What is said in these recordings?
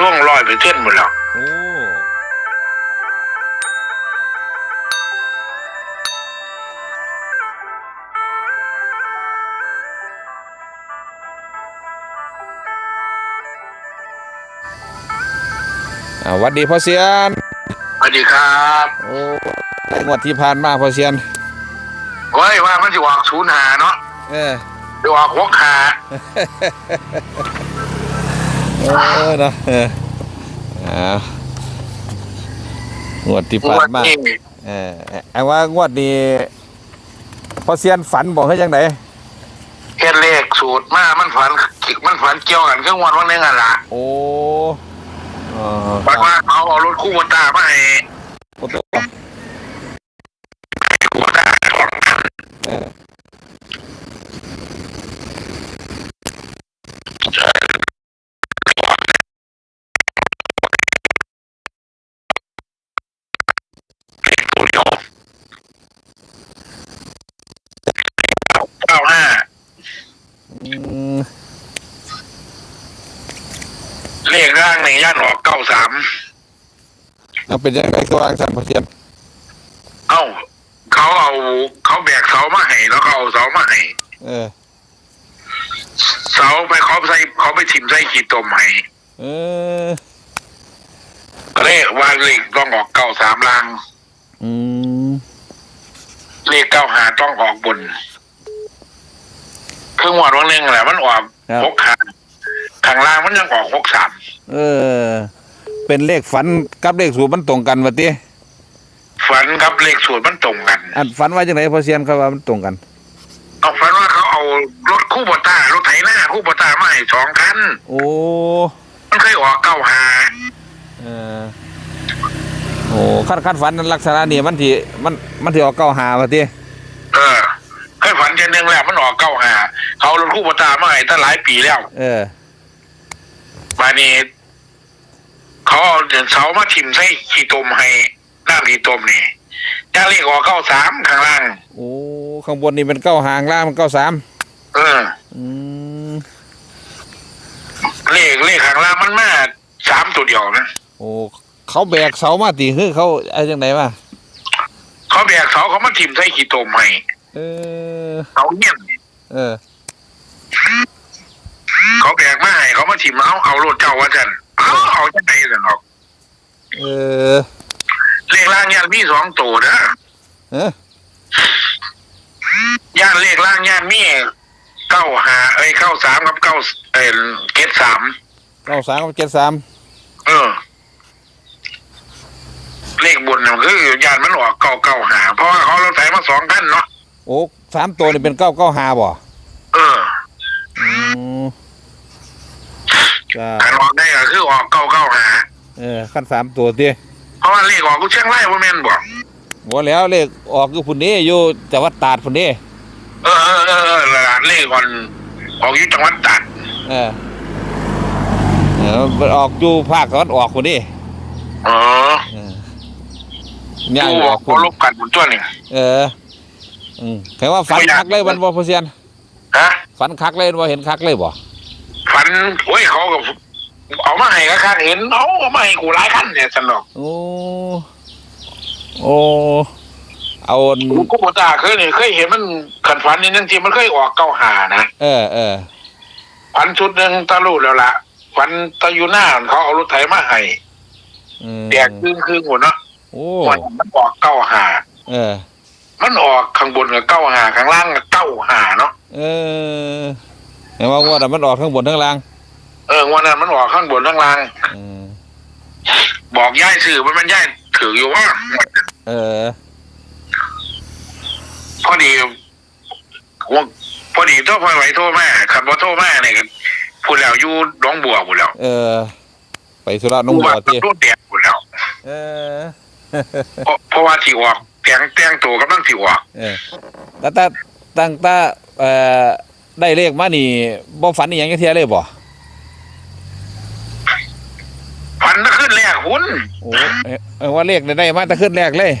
ท่วงร้อยไปเท่นหมดแล้วโอ้อ่าหวัดดีพ่อเซียน สวัสดีครับโอ้งวดที่ผ่านมาพ่อเซียน เฮ้ยว่ามันจะออกศูนย์หาเนาะเออ จะออกหกหา เออเนาะเอออ่างวดที่ผ่านมานี่เออไอ้ว่างวดนี้พ่อเซียนฝันบอกให้ยังไงเฮ็ดเลขสูตรมามันฝันมันฝันเกี่ยวกันเครื่องวันวันหนึงอะล่ะโอ้เออฝันว่าเขาเอารถคู่วตามาให้โอ้โหคู่วตาสองคันเออ ตัวเดียว เก้าห้าอืมเลขร่างในย่านออกเก้าสามเอาเป็นยังไงก็วางสันพ่อเซียนเอ้าเขาเอาเขาแบกเสามาให้แล้วเขาเอาเสามาให้เออ เสาไปเขาใส่เขาไปถิ่มใส่ขีดตมให้เออก็เลขว่าเลขต้องออกเก้าสามล่างอืมเลขเก้าหาต้องออกบน ครึ่งวันวันหนึ่งแหละมันออกหกหาข้างล่างมันยังออกหกสามเออ เป็นเลขฝันกับเลขสูตรมันตรงกันวะติฝันกับเลขสูตรมันตรงกันอันฝันว่าจังไดพ่อเซียนเขาว่ามันตรงกัน เอาฝันว่าเขาเอารถคู่บตารถไถหน้าคู่บตามาให้สองคันโอ้มันเคยออกเก้าหาเออโอ้คันคันฝันลักษณะนี้มันที่มันมันที่ออกเก้าหาวะติ คู่บตามาให้ตั้งหลายปีแล้ว เออมานี่เขาเอาเสามาถิ่มใส่ขีดตมให้น้ำขีดตมนี่ย่างเลขออกเก้าสามข้างล่าง โอ้ข้างบนนี่เป็นเก้าหางล่างมันเก้าสามเออ อืมเลขเลขข้างล่างมันมาสามตัวเดียวนะโอ้เขาแบกเสามาตีคือเขาไอ้จังไดวะเขาแบกเสาเขามาถิ่มใส่ขีดตมให้เออเสาเนี่ยเออ เขาแบกมาให้เขามาถิ่มเอาเอารถเจ้าว่าจันเอาเอาจะไหนสันหรอกเออเลขล่างย่านมีสองตัวนะเอาอย่นเลขล่างย่านมีเก้าหาเอ้ยเก้าสามกับเก้าเอ้ยเกตสามเก้าสามกับเจ็ดสามเออ เลขบนเนี่ยคือยานมันออกเก้าเก้าหาเพราะว่าเขาเราใส่มาสองกันเนาะโอ้สามตัวนี่เป็นเก้าเก้าหาบ่ เออ อืม จ้าการออกได้ก็คือออกเก้าเก้าหาเออขั้นสามตัวตีเพราะว่าเลขออกกูเชียงรายพ่อแม่นบอกบ่แล้วเลขออกอยู่พุ่นนี้อยู่จังหวัดตราดพุ่นนี้เออเออเออเออระดับเลขก่อนออกอยู่จังหวัดตราดเออเออมันออกอยู่ภาคตะวันออกพุ่นนี้เออเออย่ายกูออออกกพุ่นลบกันบนตัวนี่เอออืมแค่ว่าฝันคักเลยวันบ่พอเซียนฮะฝันคักเลยบ่เห็นคักเลยบ่ ฝันโอ้ยเขากับเอามาให้ก็คักเห็นเอาเอามาให้กูหลายคันเนี่ยสนุกโอ้โอ้เอาอันกูกูบ่ตาเคยนี่เคยเห็นมันขันฝันนี่นั่นทีมันเคยออกเก้าหานะเออเออฝันชุดหนึ่งตะลุแล้วล่ะฝันตะอยู่หน้าเขาเอารถไถมาให้อืมแดกครึ่งครึ่งหมดเนาะโอ้มันมันออกเก้าหาเออ มันออกข้างบนกับเก้าหาข้างล่างกับเก้าหาเนาะเออ เห็นว่าว่าแต่มันออกทั้งบนทั้งล่างเออวันนั้นมันออกข้างบนข้างล่างเออบอกย่ายสื่อมันมันย่ายถืออยู่ว่า เออ พอดีว่าพอดีโทรพอไหวโทรมาขับรถโทรมาเนี่ยก็พูดแล้วอยู่หน้องบัวพูดแล้วเออ ไปสุราษฎร์น้องบัวว่าที่รถแดงพูดแล้วเออ เพราะเพราะว่าที่ออกแต่งแต่งตัวกำลังที่ออกเออแต่แต่ตั้งแต่เอ่อ ได้เลขมานี่บ่ฝันอีหยังจักเที่ยเลยบ่ฟันขึ้นแรกหุ้นโอ้เอ่อเออว่าเลขได้มาแต่ขึ้นแรกเลย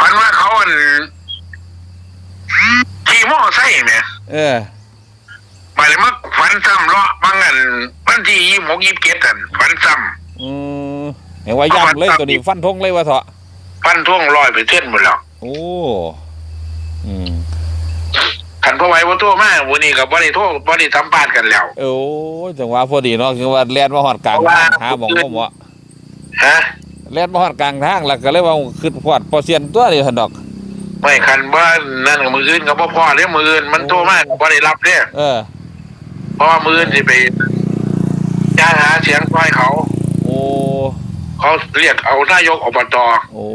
ฟันว่าเขาอันขี่มอไซค์เนี่ยเออ ไปเลยมาฟันซ้ำเลาะบางอันวันที่ยี่หกยี่สิบเจ็ดอันฟันซ้อืมเห็นว่าย่ำเลยตัวนี้ฟันธงเลยว่าเถอะำฟันท่วงลอยไปเส้นหมดแล้ว โอ้ อืม ขันพ่อไว้ว่าตัวมากวันนี้กับบริโทษบริสัมภาษณ์กันแล้วโอ้ยจังหวะพอดีเนาะคือว่าแล่นมาหอดกลางทางหาหมองบ่เหมาะฮะแล่นมาหอดกลางทางแล้วก็เลยว่าขึ้นพอดพอเซียนตัวเดียวหั่นดอกไม่ขันว่านั่นกับมืออื่นกับพ่อเรียกมืออื่นมันโทรมากบริรับเนี่ยเออเพราะว่ามืออื่นสิไปจ้างหาเสียงควายเขา โอ้เขาเรียกเอานายกอบตโอ้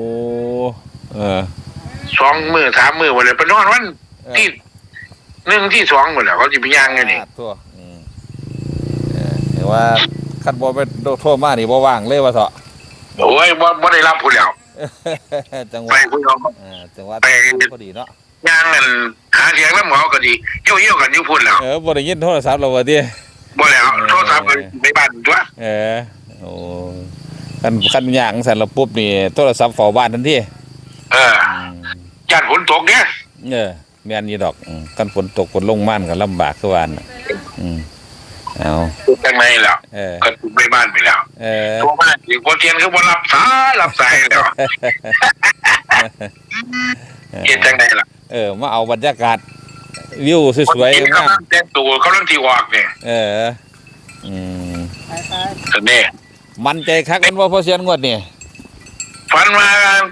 เออสองมือสามมือหมดเลยไปนอนวันเออที่ หนึ่งที่สองหมดแล้วเขาจะไปย่างกันนี่อ่าตัวอืมเออเห็นว่าคันบ่ไปโทษมานี่บ่ว่างเลยว่าเถอะโอ้ยบ่บ่ได้รับผู้แล้วจังหไปวะผู้เดียวเออจังหวะไป พอดีเนาะย่างกันหาเสียงแล้วหมอก็ดีเยี่ยวเยี่ยวๆกันอยู่พุ่นแล้วเออบ่ได้ยินโทรศัพท์เราว่าติบ่แล้วโทรศัพท์ไปไปบ้านตัวเออโอ้คันคันย่างสั่นแล้วปุ๊บนี่โทรศัพท์เฝ้าบ้านทันทีเอออืมย่านฝนตกเนี่ยเออ แม่นอยู่ดอกอืมคันฝนตกฝนลงม่านก็ลำบากคือว่าน่ะอืมเอาจังไงแล้วเออก็ไปบ้านไปแล้วเออโทรมาอีกพอเทียนก็บ่รับสายรับสายแล้วเฮ็ดจังไงล่ะเออมาเอาบรรยากาศวิวสวยเห็นๆงามกำลังแต่งตัวกำลังที่ออกเนี่ยเออ อืมก็นี่มันใจคักกันว่าพอเสียนงวดนี่ฝันว่า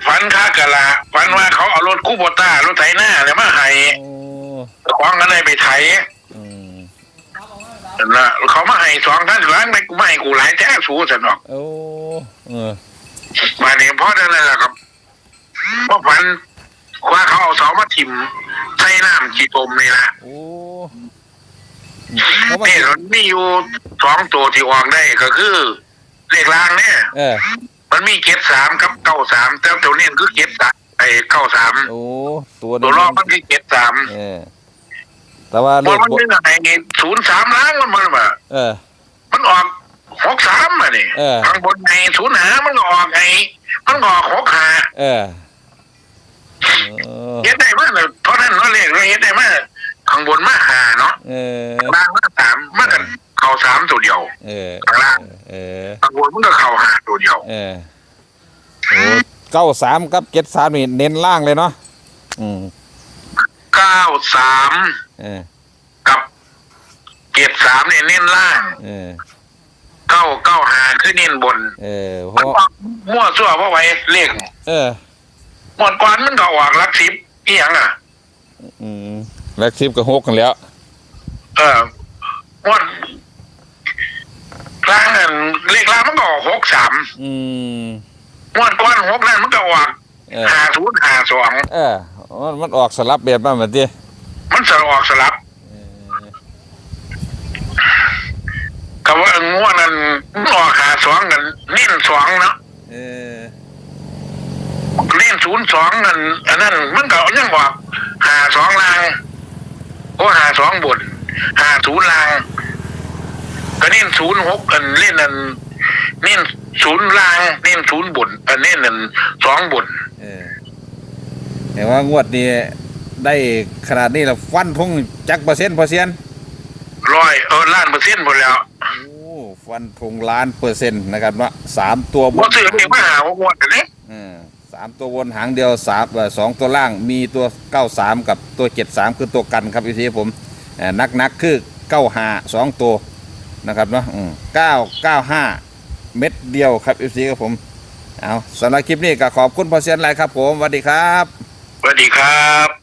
ฝันค้ากะละ ฝันว่าเขาเอารถคูโบต้ารถไถหน้าเนี่ยมาให้โอ้ของกันเลยไปไถอืมนะเขามาให้สองท่านหลังไม่กูไม่ให้กูหลายแท้สูสนอกโอ้เออมาเนี่ยเพราะนั่นแหละครับเพราะฝันว่าเขาเอาเสามาถิ่มใส่น้ำจีตมนี่ละโอ้เพราะว่านี่มันมีอยู่สองตัวที่ออกได้ก็คือเลขรางเนี่ย เออ มันมีเจ็ดสามกับเก้าสามแต่ตัวนี้คือเจ็ดสาม ไอ้เก้าสามโอ้ตัวตัวรอบมันคือเจ็ดสามเออ แต่ว่าเลมันขมันบ่เป็นอะไรศูนย์สามล้านมันมันแบบเออ มันออกหกสามอะนี่เออข้างบนไงศูนย์หามันก็ออกไงมันก็ออกหกหาเออเออเฮ็ดได้มากเลยเพราะนั้นเราเรียกเราเฮ็ดได้มากข้างบนมาหาเนาะเออข้างล่างมาสามมากันเข่าสามตัวเดียวเออข้างล่างเออข้างบนมันก็เข่าหาตัวเดียวเออโอ้ เก้าสามกับเจ็ดสามนี่เน้นล่างเลยเนาะอืมเก้าสามเออกับเจ็ดสามเนี่ยเน้นล่างเออเก้าเก้าหาคือเน้นบนเออเพมันราะออกมั่วซั่วเพราะไว้เลขเออ หมดก่อนมันก็ออกหลักสิบอีหยังอะ อืมแล็กซิบกับหกกันแล้วเออหมดล่างนั่นเลขล่างมันก็ออกหกสามอืม หมดก่อนหกนั่นมันก็ออกเออ หาศูนย์หาสองเออมันมันออกสลับแบบนั้นแบบนี้มันสลับออกสลับกับว่าง่วงนั้นมันออกหาสองกันเน้นสองเนาะเออเน้นศูนย์สองนั่นอันนั้นมันก็ยังบอกหาสองลางโอ้หาสองบนหาศูนย์ลาง ก็เน้นศูนย์หกอันเล่นอันเน้น ศูนย์ลางเน้นศูนย์บนอันเน้นอันสองบนเออแต่ว่างวดนี้ได้ขนาดนี้แล้วฟันทงจักเปอร์เซ็นต์พอเซียนร้อยเออล้านเปอร์เซ็นต์หมดแล้วโอ้ฟันทงล้านเปอร์เซ็นต์นะครับว่าสามตัวบว่านซื้อเองมาหาว่างวดกันนี้เออสามตัวบนหางเดียวสามเอ่อสองตัวล่างมีตัวเก้าสามกับตัวเจ็ดสามคือตัวกันครับอีทีผมเอ่อนักนักๆคือเก้าห้าสองตัวนะครับเนาะเก้าเก้าห้า เม็ดเดียวครับอีซีครับผมเอาสำหรับคลิปนี้ก็ขอบคุณพอเซียนไรครับผมสวัสดีครับสวัสดีครับ